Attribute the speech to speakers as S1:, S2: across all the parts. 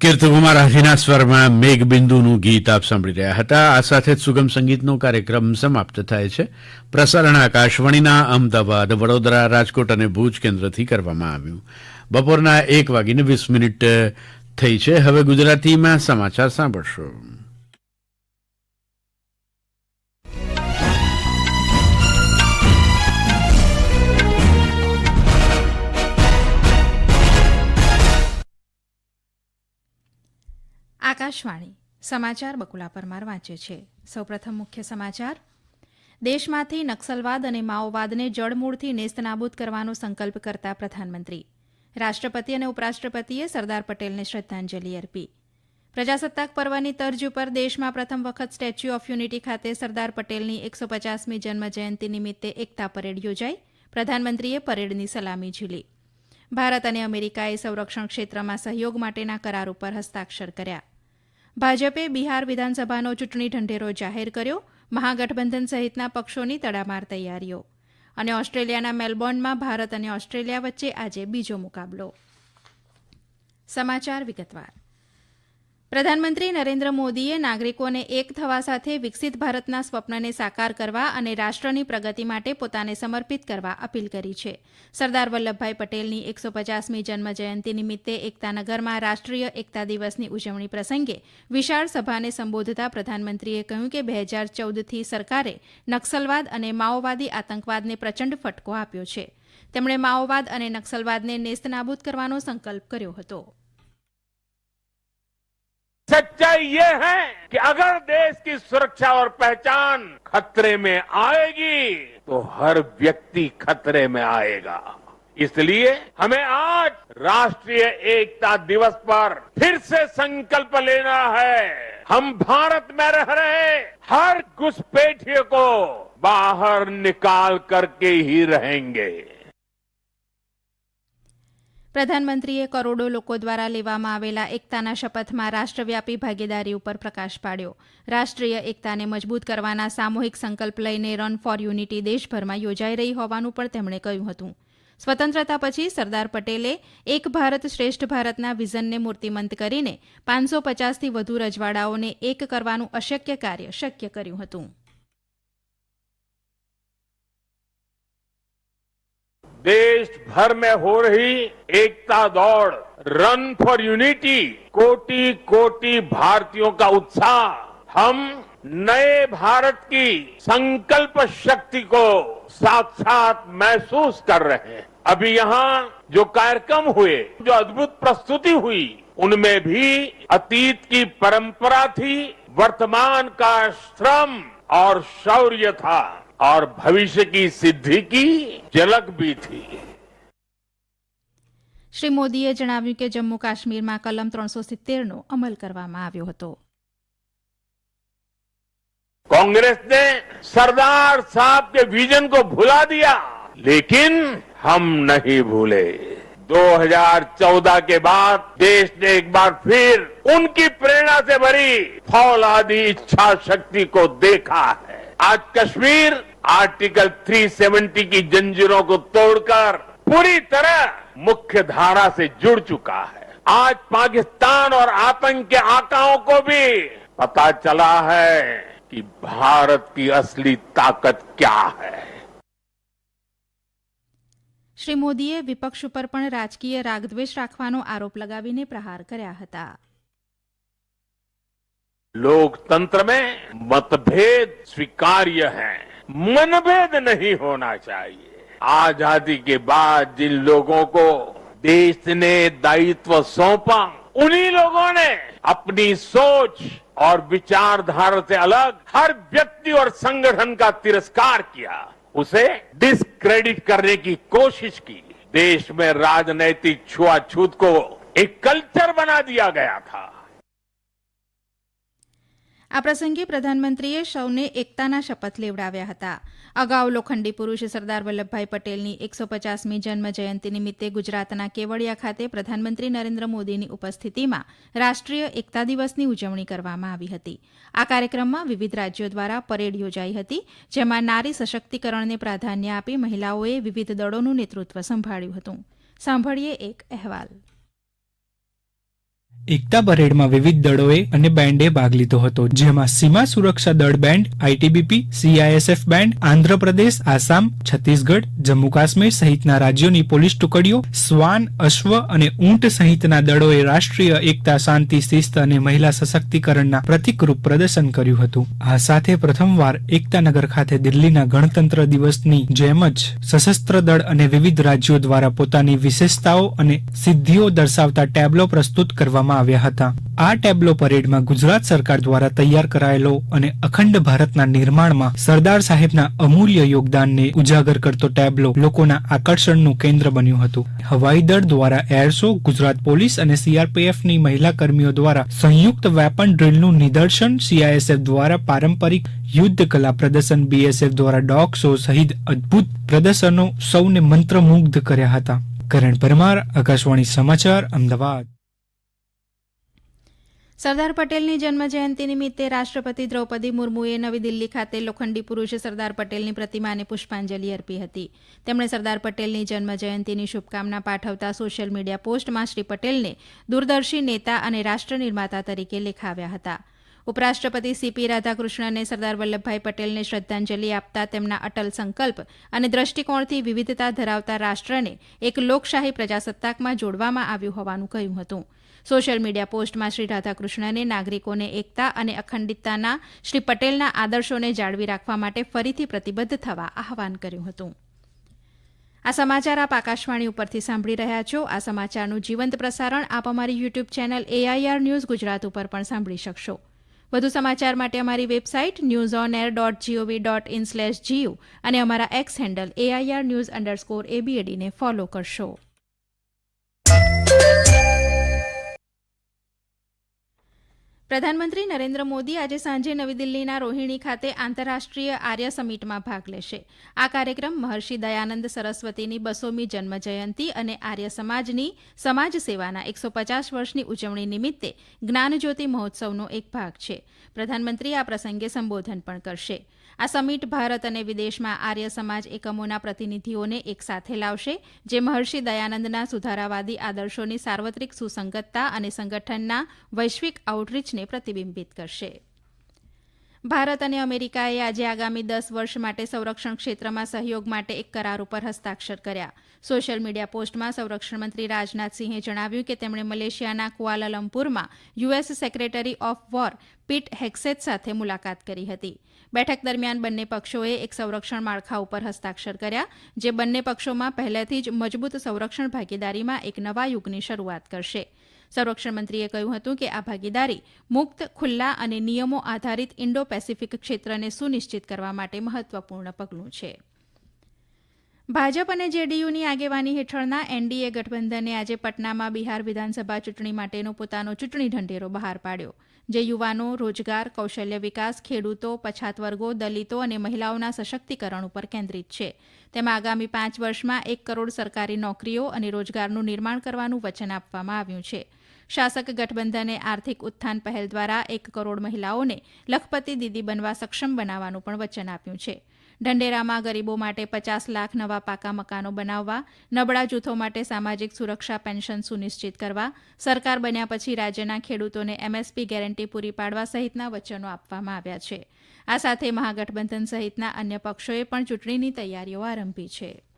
S1: કીર્તિકુમાર હાથીના સ્વરમાં મેઘબિંદુનું ગીત આપ સાંભળી રહ્યા હતા. આ સાથે જ સુગમ સંગીતનો કાર્યક્રમ સમાપ્ત થાય છે. પ્રસારણ આકાશવાણીના અમદાવાદ, વડોદરા, રાજકોટ અને ભુજ કેન્દ્રથી કરવામાં આવ્યું. બપોરના એક વાગીને વીસ મિનિટ થઈ છે. હવે ગુજરાતીમાં સમાચાર સાંભળશો.
S2: આકાશવાણી સમાચાર બકુલા પરમાર વાંચે છે. સૌપ્રથમ મુખ્ય સમાચાર. દેશમાંથી નક્સલવાદ અને માઓવાદને જડમૂળથી નેસ્તનાબૂદ કરવાનો સંકલ્પ કરતા પ્રધાનમંત્રી. રાષ્ટ્રપતિ અને ઉપરાષ્ટ્રપતિએ સરદાર પટેલને શ્રદ્ધાંજલિ અર્પી. પ્રજાસત્તાક પર્વની તર્જ ઉપર દેશમાં પ્રથમ વખત સ્ટેચ્યુ ઓફ યુનિટી ખાતે સરદાર પટેલની એકસો પચાસમી જન્મજયંતિ નિમિત્તે એકતા પરેડ યોજાઈ. પ્રધાનમંત્રીએ પરેડની સલામી ઝીલી. ભારત અને અમેરિકાએ સંરક્ષણ ક્ષેત્રમાં સહયોગ માટેના કરાર ઉપર હસ્તાક્ષર કર્યા. ભાજપે બિહાર વિધાનસભાનો ચૂંટણી ઢંઢેરો જાહેર કર્યો, મહાગઠબંધન સહિતના પક્ષોની તડામાર તૈયારીઓ. અને ઓસ્ટ્રેલિયાના મેલબોર્નમાં ભારત અને ઓસ્ટ્રેલિયા વચ્ચે આજે બીજો મુકાબલો. સમાચાર વિગતવાર. પ્રધાનમંત્રી નરેન્દ્ર મોદીએ નાગરિકોને એક થવા સાથે વિકસિત ભારતના સ્વપ્નને સાકાર કરવા અને રાષ્ટ્રની પ્રગતિ માટે પોતાને સમર્પિત કરવા અપીલ કરી છે. સરદાર વલ્લભભાઈ પટેલની એકસો પચાસમી જન્મજયંતિ નિમિત્તે એકતાનગરમાં રાષ્ટ્રીય એકતા દિવસની ઉજવણી પ્રસંગે વિશાળ સભાને સંબોધતા પ્રધાનમંત્રીએ કહ્યું કે બે હજાર ચૌદથી સરકારે નક્સલવાદ અને માઓવાદી આતંકવાદને પ્રચંડ ફટકો આપ્યો છે. તેમણે માઓવાદ અને નક્સલવાદને નેસ્તનાબૂદ કરવાનો સંકલ્પ કર્યો હતો.
S3: सच्चाई ये है कि अगर देश की सुरक्षा और पहचान खतरे में आएगी तो हर व्यक्ति खतरे में आएगा। इसलिए हमें आज राष्ट्रीय एकता दिवस पर फिर से संकल्प लेना है। हम भारत में रह रहे हर घुसपैठिए को बाहर निकाल करके ही रहेंगे।
S2: પ્રધાનમંત્રીએ કરોડો લોકો દ્વારા લેવામાં આવેલા એકતાના શપથમાં રાષ્ટ્રવ્યાપી ભાગીદારી ઉપર પ્રકાશ પાડ્યો. રાષ્ટ્રીય એકતાને મજબૂત કરવાના સામૂહિક સંકલ્પ લઈને રન ફોર યુનિટી દેશભરમાં યોજાઈ રહી હોવાનું પણ તેમણે કહ્યું હતું. સ્વતંત્રતા પછી સરદાર પટેલે એક ભારત શ્રેષ્ઠ ભારતના વિઝનને મૂર્તિમંત કરીને પાંચસો પચાસથી વધુ રજવાડાઓને એક કરવાનું અશક્ય કાર્ય શક્ય કર્યું હતું.
S3: देश भर में हो रही एकता दौड़ रन फॉर यूनिटी कोटि कोटि भारतीयों का उत्साह। हम नए भारत की संकल्प शक्ति को साथ साथ महसूस कर रहे हैं। अभी यहाँ जो कार्यक्रम हुए, जो अद्भुत प्रस्तुति हुई, उनमें भी अतीत की परंपरा थी, वर्तमान का श्रम और शौर्य था। और भविष्य की सिद्धि की झलक भी थी
S2: શ્રી મોદીએ જણાવ્યું કે જમ્મુ કાશ્મીરમાં કલમ ત્રણસો સિત્તેરનો અમલ કરવામાં આવ્યો હતો
S3: कांग्रेस ने सरदार साहब के विजन को भुला दिया लेकिन हम नहीं भूले 2014 के बाद देश ने एक बार फिर उनकी प्रेरणा से भरी फौलादी इच्छा शक्ति को देखा है आज कश्मीर आर्टिकल 370 की जंजीरों को तोड़कर पूरी तरह मुख्य धारा से जुड़ चुका है आज पाकिस्तान और आतंक के आकाओं को भी पता चला है कि भारत की असली ताकत क्या है
S2: શ્રી મોદીએ વિપક્ષ ઉપર પણ રાજકીય રાગદ્વેષ રાખવાનો આરોપ લગાવીને પ્રહાર કર્યા હતા
S3: लोकतंत्र में मतभेद स्वीकार्य है मनभेद नहीं होना चाहिए। आज़ादी के बाद जिन लोगों को देश ने दायित्व सौंपा, उन्हीं लोगों ने अपनी सोच और विचारधारा से अलग हर व्यक्ति और संगठन का तिरस्कार किया। उसे डिस्क्रेडिट करने की कोशिश की। देश में राजनैतिक छुआछूत को एक कल्चर बना दिया गया था।
S2: આ પ્રસંગે પ્રધાનમંત્રીએ સૌને એકતાના શપથ લેવડાવ્યા હતા. અગાઉ લોખંડી પુરુષ સરદાર વલ્લભભાઈ પટેલની એકસો પચાસમી જન્મ જયંતિ નિમિત્તે ગુજરાતના કેવડિયા ખાતે પ્રધાનમંત્રી નરેન્દ્ર મોદીની ઉપસ્થિતિમાં રાષ્ટ્રીય એકતા દિવસની ઉજવણી કરવામાં આવી હતી. આ કાર્યક્રમમાં વિવિધ રાજ્યો દ્વારા પરેડ યોજાઈ હતી, જેમાં નારી સશક્તિકરણને પ્રાધાન્ય આપી મહિલાઓએ વિવિધ દળોનું નેતૃત્વ સંભાળ્યું હતું. સાંભળીએ એક અહેવાલ.
S4: એકતા પરેડમાં વિવિધ દળોએ અને બેન્ડે ભાગ લીધો હતો, જેમાં સીમા સુરક્ષા દળ band ITBP CISF band Andhra Pradesh, Assam, Chhattisgarh Jammu Kashmir સહિતના રાજ્યોની પોલીસ ટુકડીઓ, શ્વાન, અશ્વ અને ઊંટ સહિતના દળોએ રાષ્ટ્રીય એકતા, શાંતિ, શિસ્ત અને મહિલા સશક્તિકરણના પ્રતિકરૂપ પ્રદર્શન કર્યું હતું. આ સાથે પ્રથમવાર એકતાનગર ખાતે દિલ્હીના ગણતંત્ર દિવસની જેમ જ સશસ્ત્ર દળ અને વિવિધ રાજ્યો દ્વારા પોતાની વિશેષતાઓ અને સિદ્ધિઓ દર્શાવતા ટેબ્લો પ્રસ્તુત કરવામાં આવ્યા હતા. આ ટેબ્લો પરેડમાં ગુજરાત સરકાર દ્વારા તૈયાર કરાયેલો અને અખંડ ભારતના નિર્માણમાં સરદાર સાહેબના અમૂલ્ય યોગદાનને ઉજાગર કરતો ટેબ્લો લોકોના આકર્ષણનું કેન્દ્ર બન્યું હતું. હવાઈ દળ દ્વારા એર ગુજરાત પોલીસ અને સીઆરપીએફની મહિલા કર્મીઓ દ્વારા સંયુક્ત વેપન ડ્રીલનું નિદર્શન સીઆઈએસએફ દ્વારા પારંપરિક યુદ્ધ કલા પ્રદર્શન બીએસએફ દ્વારા ડોગ શો સહિત અદ્ભુત પ્રદર્શનો સૌને મંત્રમુગ્ધ કર્યા હતા. કરણ પરમાર, આકાશવાણી સમાચાર, અમદાવાદ.
S2: સરદાર પટેલની જન્મજયંતિ નિમિત્તે રાષ્ટ્રપતિ દ્રૌપદી મુર્મુએ નવી દિલ્હી ખાતે લોખંડી પુરુષ સરદાર પટેલની પ્રતિમાને પુષ્પાંજલિ અર્પી હતી. તેમણે સરદાર પટેલની જન્મજયંતિની શુભકામના પાઠવતા સોશિયલ મીડિયા પોસ્ટમાં શ્રી પટેલને દૂરદર્શી નેતા અને રાષ્ટ્ર નિર્માતા તરીકે લેખાવ્યા હતા. ઉપરાષ્ટ્રપતિ સીપી રાધાકૃષ્ણને સરદાર વલ્લભભાઈ પટેલને શ્રદ્ધાંજલિ આપતા તેમના અટલ સંકલ્પ અને દ્રષ્ટિકોણથી વિવિધતા ધરાવતા રાષ્ટ્રને એક લોકશાહી પ્રજાસત્તાકમાં જોડવામાં આવ્યું હોવાનું કહ્યું હતું. સોશિયલ મીડિયા પોસ્ટમાં શ્રી રાધાકૃષ્ણને નાગરિકોને એકતા અને અખંડિતતાના શ્રી પટેલના આદર્શોને જાળવી રાખવા માટે ફરીથી પ્રતિબદ્ધ થવા આહવાન કર્યું હતું. આ સમાચાર આપ આકાશવાણી ઉપરથી સાંભળી રહ્યા છો. આ સમાચારનું જીવંત પ્રસારણ આપ અમારી YouTube channel AIR news Gujarat ઉપર પણ સાંભળી શકશો. વધુ સમાચાર માટે અમારી website news on air dot gov dot in slash GU અને અમારા X handle AIR news underscore એબીએડીને follow કરશો. પ્રધાનમંત્રી નરેન્દ્ર મોદી આજે સાંજે નવી દિલ્હીના રોહિણી ખાતે આંતરરાષ્ટ્રીય આર્ય સમિટમાં ભાગ લેશે. આ કાર્યક્રમ મહર્ષિ દયાનંદ સરસ્વતીની બસોમી જન્મજયંતિ અને આર્ય સમાજની સમાજ સેવાના એકસો પચાસ વર્ષની ઉજવણી નિમિત્તે જ્ઞાનજ્યોતિ મહોત્સવનો એક ભાગ છે. પ્રધાનમંત્રી આ પ્રસંગે સંબોધન પણ કરશે. આ સમિટ ભારત અને વિદેશમાં આર્ય સમાજ એકમોના પ્રતિનિધિઓને એક સાથે લાવશે, જે મહર્ષિ દયાનંદના સુધારાવાદી આદર્શોની સાર્વત્રિક સુસંગતતા અને સંગઠનના વૈશ્વિક આઉટરીચને પ્રતિબિંબિત કરશે. ભારત અને અમેરિકાએ આજે આગામી દસ વર્ષ માટે સંરક્ષણ ક્ષેત્રમાં સહયોગ માટે એક કરાર ઉપર હસ્તાક્ષર કર્યા. સોશિયલ મીડિયા પોસ્ટમાં સંરક્ષણ મંત્રી રાજનાથસિંહે જણાવ્યું કે તેમણે મલેશિયાના કુઆલાલંપુરમાં US secretary of war Pete Hegseth સાથે મુલાકાત કરી હતી. બેઠક દરમિયાન બંને પક્ષોએ એક સંરક્ષણ માળખા ઉપર હસ્તાક્ષર કર્યા, જે બંને પક્ષોમાં પહેલેથી જ મજબૂત સંરક્ષણ ભાગીદારીમાં એક નવા યુગની શરૂઆત કરશે. સંરક્ષણ મંત્રીએ કહ્યું હતું કે આ ભાગીદારી મુક્ત, ખુલ્લા અને નિયમો આધારિત ઇન્ડો પેસિફિક ક્ષેત્રને સુનિશ્ચિત કરવા માટે મહત્વપૂર્ણ પગલું છે. ભાજપ અને જેડીયુની આગેવાની હેઠળના એનડીએ ગઠબંધને આજે પટનામાં બિહાર વિધાનસભા ચૂંટણી માટેનો પોતાનો ચૂંટણી ઢંઢેરો બહાર પાડ્યો, જે યુવાનો, રોજગાર, કૌશલ્ય વિકાસ, ખેડૂતો પછાત વર્ગો દલિતો અને મહિલાઓના સશક્તિકરણ ઉપર કેન્દ્રિત છે. તેમાં આગામી પાંચ વર્ષમાં એક કરોડ સરકારી નોકરીઓ અને રોજગારનું નિર્માણ કરવાનું વચન આપવામાં આવ્યું છે. શાસક ગઠબંધને આર્થિક ઉત્થાન પહેલ દ્વારા એક કરોડ મહિલાઓને લખપતિ દીદી બનવા સક્ષમ બનાવવાનું પણ વચન આપ્યું છે. ઢંઢેરામાં ગરીબો માટે પચાસ લાખ નવા પાકા મકાનો બનાવવા, નબળા જૂથો માટે સામાજિક સુરક્ષા પેન્શન સુનિશ્ચિત કરવા, સરકાર બન્યા પછી રાજ્યના ખેડૂતોને એમએસપી ગેરંટી પૂરી પાડવા સહિતના વચનો આપવામાં આવ્યા છે. આ સાથે મહાગઠબંધન સહિતના અન્ય પક્ષોએ પણ ચૂંટણીની તૈયારીઓ આરંભી છે.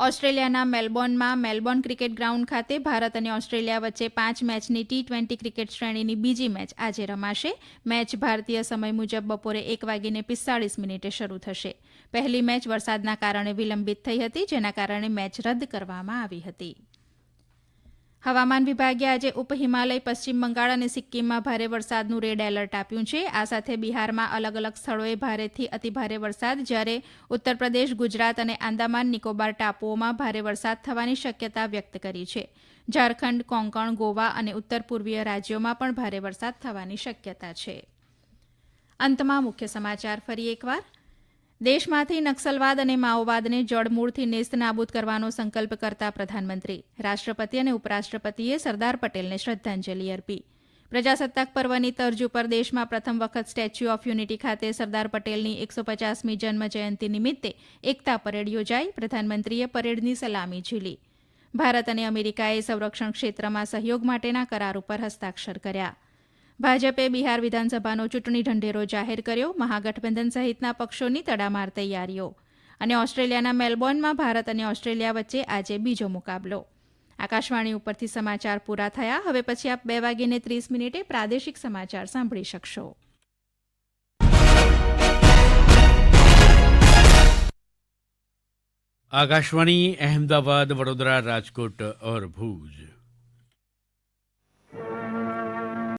S2: ઓસ્ટ્રેલિયાના મેલબોર્નમાં મેલબોર્ન ક્રિકેટ ગ્રાઉન્ડ ખાતે ભારત અને ઓસ્ટ્રેલિયા વચ્ચે પાંચ મેચની ટી ટ્વેન્ટી ક્રિકેટ શ્રેણીની બીજી મેચ આજે રમાશે. મેચ ભારતીય સમય મુજબ બપોરે એક વાગીને પિસ્તાળીસ મિનિટે શરૂ થશે. પહેલી મેચ વરસાદના કારણે વિલંબિત થઈ હતી, જેના કારણે મેચ રદ કરવામાં આવી હતી. હવામાન વિભાગે આજે ઉપહિમાલય, પશ્ચિમ બંગાળ અને સિક્કિમમાં ભારે વરસાદનું રેડ એલર્ટ આપ્યું છે. આ સાથે બિહારમાં અલગ અલગ સ્થળોએ ભારેથી અતિભારે વરસાદ. જ્યારે ઉત્તર પ્રદેશ, ગુજરાત અને આંદામાન નિકોબાર ટાપુઓમાં ભારે વરસાદ થવાની શક્યતા વ્યક્ત કરી છે. ઝારખંડ, કોંકણ, ગોવા અને ઉત્તર પૂર્વીય રાજ્યોમાં પણ ભારે વરસાદ થવાની શક્યતા છે. અંતમાં મુખ્ય સમાચાર ફરી એકવાર. દેશમાંથી નક્સલવાદ અને માઓવાદને જડમૂળથી નેસ્ત નાબૂદ કરવાનો સંકલ્પ કરતા પ્રધાનમંત્રી, રાષ્ટ્રપતિ અને ઉપરાષ્ટ્રપતિએ સરદાર પટેલને શ્રદ્ધાંજલિ અર્પી. પ્રજાસત્તાક પર્વની તર્જ ઉપર દેશમાં પ્રથમ વખત સ્ટેચ્યુ ઓફ યુનિટી ખાતે સરદાર પટેલની એકસો પચાસમી જન્મ જયંતિ નિમિત્તે એકતા પરેડ યોજાઈ. પ્રધાનમંત્રીએ પરેડની સલામી ઝીલી. ભારત અને અમેરિકાએ સંરક્ષણ ક્ષેત્રમાં સહયોગ માટેના કરાર ઉપર હસ્તાક્ષર કર્યા. ભાજપે બિહાર વિધાનસભાનો ચૂંટણી ઢંઢેરો જાહેર કર્યો, મહાગઠબંધન સહિતના પક્ષોની તડામાર તૈયારીઓ. અને ઓસ્ટ્રેલિયાના મેલબોર્નમાં ભારત અને ઓસ્ટ્રેલિયા વચ્ચે આજે બીજો મુકાબલો. આકાશવાણી ઉપરથી સમાચાર પૂરા થયા. હવે પછી આપ બે વાગીને ત્રીસ મિનિટે પ્રાદેશિક સમાચાર સાંભળી શકશો.
S1: આકાશવાણી, અહેમદાબાદ, વડોદરા, રાજકોટ ઓર ભુજ